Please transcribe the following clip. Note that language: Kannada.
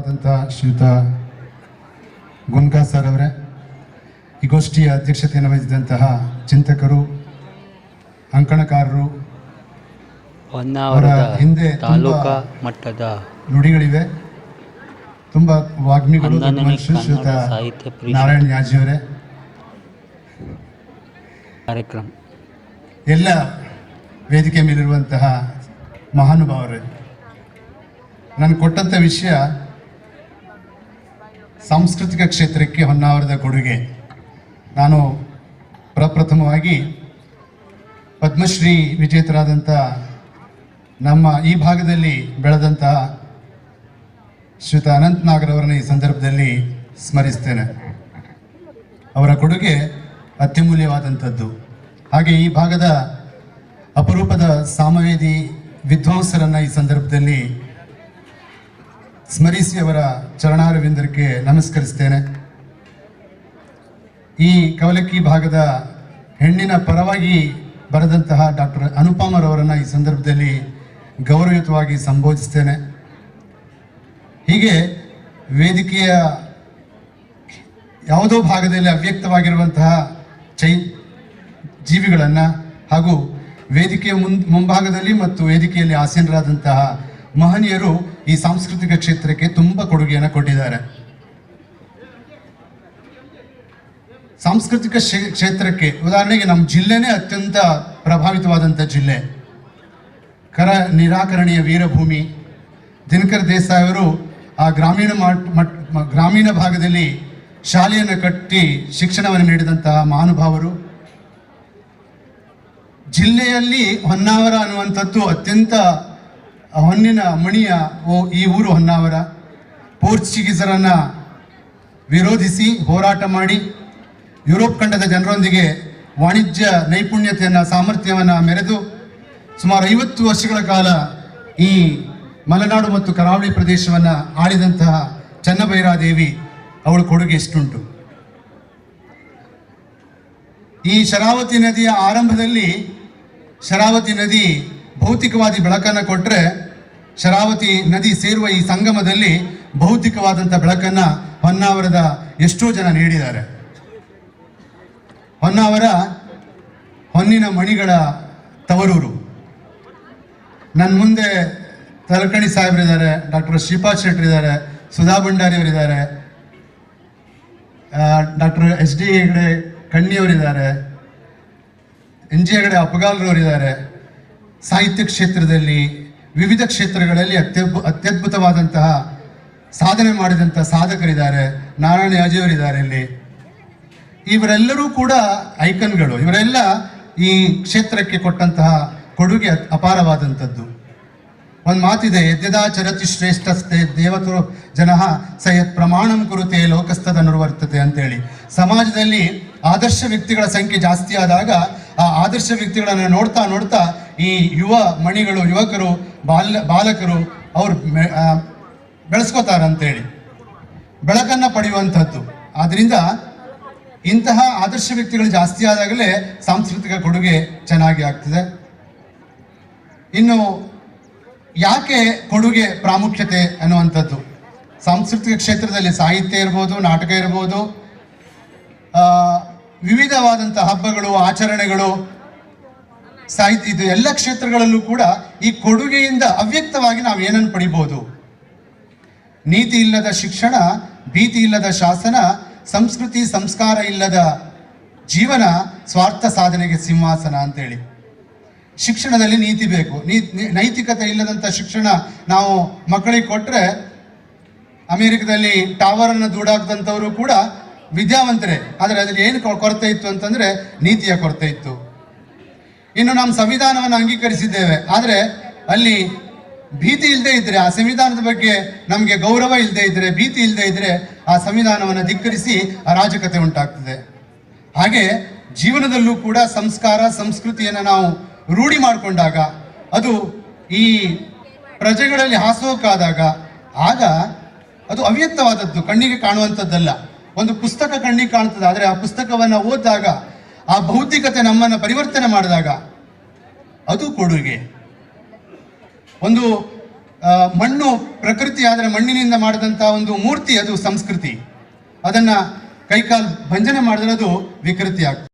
ಆದಂಥ ಶ್ರೀಯುತ ಗುನ್ಕಾ ಸರ್ ಅವರೇ ಈ ಗೋಷ್ಠಿಯ ಅಧ್ಯಕ್ಷತೆಯನ್ನು ವಹಿಸಿದಂತಹ ಚಿಂತಕರು ಅಂಕಣಕಾರರು ಅವರ ಹಿಂದೆ ತಾಲೂಕು ಮಟ್ಟದ ನುಡಿಗಳಿವೆ. ತುಂಬ ವಾಗ್ಮಿಗಳು ಶ್ರೀಯುತ ನಾರಾಯಣ ಯಾಜಿಯವರೇ ಕಾರ್ಯಕ್ರಮ. ಎಲ್ಲ ವೇದಿಕೆ ಮೇಲಿರುವಂತಹ ಮಹಾನುಭಾವರೇ ನಾನು ಕೊಟ್ಟಂಥ ವಿಷಯ ಸಾಂಸ್ಕೃತಿಕ ಕ್ಷೇತ್ರಕ್ಕೆ ಹೊನ್ನಾವರದ ಕೊಡುಗೆ. ನಾನು ಪ್ರಪ್ರಥಮವಾಗಿ ಪದ್ಮಶ್ರೀ ವಿಜೇತರಾದಂಥ ನಮ್ಮ ಈ ಭಾಗದಲ್ಲಿ ಬೆಳೆದಂತಹ ಶ್ರೀತ ಅನಂತ್ ನಾಗರವರನ್ನ ಈ ಸಂದರ್ಭದಲ್ಲಿ ಸ್ಮರಿಸ್ತೇನೆ. ಅವರ ಕೊಡುಗೆ ಅತ್ಯಮೂಲ್ಯವಾದಂಥದ್ದು. ಹಾಗೆ ಈ ಭಾಗದ ಅಪರೂಪದ ಸಾಮವೇದಿ ವಿದ್ವಾಂಸರನ್ನು ಈ ಸಂದರ್ಭದಲ್ಲಿ ಸ್ಮರಿಸಿ ಅವರ ಚರಣಾರವಿಂದರಿಗೆ ನಮಸ್ಕರಿಸ್ತೇನೆ. ಈ ಕವಲಕ್ಕಿ ಭಾಗದ ಹೆಣ್ಣಿನ ಪರವಾಗಿ ಬರೆದಂತಹ ಡಾಕ್ಟರ್ ಅನುಪಮರವರನ್ನು ಈ ಸಂದರ್ಭದಲ್ಲಿ ಗೌರವಯುತವಾಗಿ ಸಂಬೋಧಿಸ್ತೇನೆ. ಹೀಗೆ ವೇದಿಕೆಯ ಯಾವುದೋ ಭಾಗದಲ್ಲಿ ಅವ್ಯಕ್ತವಾಗಿರುವಂತಹ ಚೈ ಜೀವಿಗಳನ್ನು ಹಾಗೂ ವೇದಿಕೆಯ ಮುಂಭಾಗದಲ್ಲಿ ಮತ್ತು ವೇದಿಕೆಯಲ್ಲಿ ಆಸೀನರಾದಂತಹ ಮಹನೀಯರು ಈ ಸಾಂಸ್ಕೃತಿಕ ಕ್ಷೇತ್ರಕ್ಕೆ ತುಂಬಾ ಕೊಡುಗೆಯನ್ನು ಕೊಟ್ಟಿದ್ದಾರೆ. ಸಾಂಸ್ಕೃತಿಕ ಕ್ಷೇತ್ರಕ್ಕೆ, ಉದಾಹರಣೆಗೆ ನಮ್ಮ ಜಿಲ್ಲೆನೇ ಅತ್ಯಂತ ಪ್ರಭಾವಿತವಾದಂಥ ಜಿಲ್ಲೆ. ಕರ ನಿರಾಕರಣೀಯ ವೀರಭೂಮಿ, ದಿನಕರ್ ದೇಸಾಯಿ ಅವರು ಆ ಗ್ರಾಮೀಣ ಗ್ರಾಮೀಣ ಭಾಗದಲ್ಲಿ ಶಾಲೆಯನ್ನು ಕಟ್ಟಿ ಶಿಕ್ಷಣವನ್ನು ನೀಡಿದಂತಹ ಮಹಾನುಭಾವರು ಜಿಲ್ಲೆಯಲ್ಲಿ ಹೊನ್ನಾವರ ಅನ್ನುವಂಥದ್ದು ಅತ್ಯಂತ ಹೊನ್ನಿನ ಮಣಿಯ ಓ ಈ ಊರು ಹೊನ್ನಾವರ ಪೋರ್ಚುಗೀಸರನ್ನ ವಿರೋಧಿಸಿ ಹೋರಾಟ ಮಾಡಿ ಯುರೋಪ್ ಖಂಡದ ಜನರೊಂದಿಗೆ ವಾಣಿಜ್ಯ ನೈಪುಣ್ಯತೆಯನ್ನು ಸಾಮರ್ಥ್ಯವನ್ನು ಮೆರೆದು ಸುಮಾರು ಐವತ್ತು ವರ್ಷಗಳ ಕಾಲ ಈ ಮಲೆನಾಡು ಮತ್ತು ಕರಾವಳಿ ಪ್ರದೇಶವನ್ನು ಆಳಿದಂತಹ ಚನ್ನಭೈರಾದೇವಿ ಅವಳ ಕೊಡುಗೆ ಎಷ್ಟುಂಟು. ಈ ಶರಾವತಿ ನದಿಯ ಆರಂಭದಲ್ಲಿ ಶರಾವತಿ ನದಿ ಭೌತಿಕವಾದಿ ಬೆಳಕನ್ನು ಕೊಟ್ಟರೆ ಶರಾವತಿ ನದಿ ಸೇರುವ ಈ ಸಂಗಮದಲ್ಲಿ ಭೌತಿಕವಾದಂಥ ಬೆಳಕನ್ನು ಹೊನ್ನಾವರದ ಎಷ್ಟೋ ಜನ ನೀಡಿದ್ದಾರೆ. ಹೊನ್ನಾವರ ಹೊನ್ನಿನ ಮಣಿಗಳ ತವರೂರು. ನನ್ನ ಮುಂದೆ ತಲಕಣಿ ಸಾಹೇಬರಿದ್ದಾರೆ, ಡಾಕ್ಟರ್ ಶ್ರೀಪಾದ್ ಶೆಟ್ಟರ್ ಇದ್ದಾರೆ ಸುಧಾ ಭಂಡಾರಿಯವರಿದ್ದಾರೆ ಡಾಕ್ಟರ್ ಎಚ್ ಡಿ ಹೆಗಡೆ ಕಣ್ಣಿಯವರಿದ್ದಾರೆ ಎನ್ ಜಿ ಹೆಗಡೆ ಅಪಗಾಲ್ರವರಿದ್ದಾರೆ ಸಾಹಿತ್ಯ ಕ್ಷೇತ್ರದಲ್ಲಿ, ವಿವಿಧ ಕ್ಷೇತ್ರಗಳಲ್ಲಿ ಅತ್ಯದ್ಭು, ಅತ್ಯದ್ಭುತವಾದಂತಹ ಸಾಧನೆ ಮಾಡಿದಂಥ ಸಾಧಕರಿದ್ದಾರೆ. ನಾರಾಯಣ ಯಾಜಿಯವರಿದ್ದಾರೆ ಇಲ್ಲಿ. ಇವರೆಲ್ಲರೂ ಕೂಡ ಐಕನ್ಗಳು. ಇವರೆಲ್ಲ ಈ ಕ್ಷೇತ್ರಕ್ಕೆ ಕೊಟ್ಟಂತಹ ಕೊಡುಗೆ ಅಪಾರವಾದಂಥದ್ದು. ಒಂದು ಮಾತಿದೆ, ಯದ್ಯದಾ ಚರತಿ ಶ್ರೇಷ್ಠಸ್ಥೆ ದೇವತರು ಜನ ಸಯತ್ ಪ್ರಮಾಣಂ ಕುರುತೆ ಲೋಕಸ್ಥದ ನಿರ್ವರ್ತತೆ ಅಂತೇಳಿ. ಸಮಾಜದಲ್ಲಿ ಆದರ್ಶ ವ್ಯಕ್ತಿಗಳ ಸಂಖ್ಯೆ ಜಾಸ್ತಿ ಆದಾಗ ಆ ಆದರ್ಶ ವ್ಯಕ್ತಿಗಳನ್ನು ನೋಡ್ತಾ ನೋಡ್ತಾ ಈ ಯುವ ಮಣಿಗಳು, ಯುವಕರು, ಬಾಲ, ಬಾಲಕರು ಅವರು ಬೆಳೆಸ್ಕೋತಾರಂತೇಳಿ ಬೆಳಕನ್ನು ಪಡೆಯುವಂಥದ್ದು. ಆದ್ದರಿಂದ ಇಂತಹ ಆದರ್ಶ ವ್ಯಕ್ತಿಗಳು ಜಾಸ್ತಿ ಆದಾಗಲೇ ಸಾಂಸ್ಕೃತಿಕ ಕೊಡುಗೆ ಚೆನ್ನಾಗಿ ಆಗ್ತದೆ. ಇನ್ನು ಯಾಕೆ ಕೊಡುಗೆ ಪ್ರಾಮುಖ್ಯತೆ ಅನ್ನುವಂಥದ್ದು? ಸಾಂಸ್ಕೃತಿಕ ಕ್ಷೇತ್ರದಲ್ಲಿ ಸಾಹಿತ್ಯ ಇರ್ಬೋದು, ನಾಟಕ ಇರ್ಬೋದು ವಿವಿಧವಾದಂಥ ಹಬ್ಬಗಳು, ಆಚರಣೆಗಳು ಸಾಹಿತ್ಯ ಇದು ಎಲ್ಲ ಕ್ಷೇತ್ರಗಳಲ್ಲೂ ಕೂಡ ಈ ಕೊಡುಗೆಯಿಂದ ಅವ್ಯಕ್ತವಾಗಿ ನಾವು ಏನನ್ನು ಪಡಿಬೋದು? ನೀತಿ ಇಲ್ಲದ ಶಿಕ್ಷಣ, ಭೀತಿ ಇಲ್ಲದ ಶಾಸನ, ಸಂಸ್ಕೃತಿ ಸಂಸ್ಕಾರ ಇಲ್ಲದ ಜೀವನ ಸ್ವಾರ್ಥ ಸಾಧನೆಗೆ ಸಿಂಹಾಸನ ಅಂತೇಳಿ. ಶಿಕ್ಷಣದಲ್ಲಿ ನೀತಿ ಬೇಕು. ನೀ- ನೈತಿಕತೆ ಇಲ್ಲದಂಥ ಶಿಕ್ಷಣ ನಾವು ಮಕ್ಕಳಿಗೆ ಕೊಟ್ಟರೆ ಅಮೆರಿಕದಲ್ಲಿ ಟವರನ್ನು ದೂಡಾಕ್ದಂಥವರು ಕೂಡ ವಿದ್ಯಾವಂತರೇ. ಆದರೆ ಅದರಲ್ಲಿ ಏನು ಕೊರತೆ ಇತ್ತು ಅಂತಂದರೆ ನೀತಿಯ ಕೊರತೆ ಇತ್ತು. ಇನ್ನು ನಮ್ಮ ಸಂವಿಧಾನವನ್ನು ಅಂಗೀಕರಿಸಿದ್ದೇವೆ. ಆದರೆ ಅಲ್ಲಿ ಭೀತಿ ಇಲ್ಲದೆ ಇದ್ದರೆ ಆ ಸಂವಿಧಾನದ ಬಗ್ಗೆ ನಮಗೆ ಗೌರವ ಇಲ್ಲದೆ ಇದ್ದರೆ ಭೀತಿ ಇಲ್ಲದೆ ಇದ್ದರೆ ಆ ಸಂವಿಧಾನವನ್ನು ಧಿಕ್ಕರಿಸಿ ಅರಾಜಕತೆ ಉಂಟಾಗ್ತದೆ. ಹಾಗೆ ಜೀವನದಲ್ಲೂ ಕೂಡ ಸಂಸ್ಕಾರ, ಸಂಸ್ಕೃತಿಯನ್ನು ನಾವು ರೂಢಿ ಮಾಡಿಕೊಂಡಾಗ, ಅದು ಈ ಪ್ರಜೆಗಳಲ್ಲಿ ಹಾಸೋಕಾದಾಗ, ಆಗ ಅದು ಅವ್ಯಕ್ತವಾದದ್ದು, ಕಣ್ಣಿಗೆ ಕಾಣುವಂಥದ್ದಲ್ಲ. ಒಂದು ಪುಸ್ತಕ ಕಣ್ಣಿಗೆ ಕಾಣ್ತದೆ ಆದರೆ ಆ ಪುಸ್ತಕವನ್ನು ಓದಿದಾಗ ಆ ಭೌತಿಕತೆ ನಮ್ಮನ್ನು ಪರಿವರ್ತನೆ ಮಾಡಿದಾಗ ಅದು ಕೊಡುಗೆ. ಒಂದು ಮಣ್ಣು ಪ್ರಕೃತಿ ಆದರೆ ಮಣ್ಣಿನಿಂದ ಮಾಡಿದಂಥ ಒಂದು ಮೂರ್ತಿ ಅದು ಸಂಸ್ಕೃತಿ. ಅದನ್ನು ಕೈಕಾಲು ಭಂಜನೆ ಮಾಡಿದ್ರೆ ಅದು ವಿಕೃತಿ ಆಗ್ತದೆ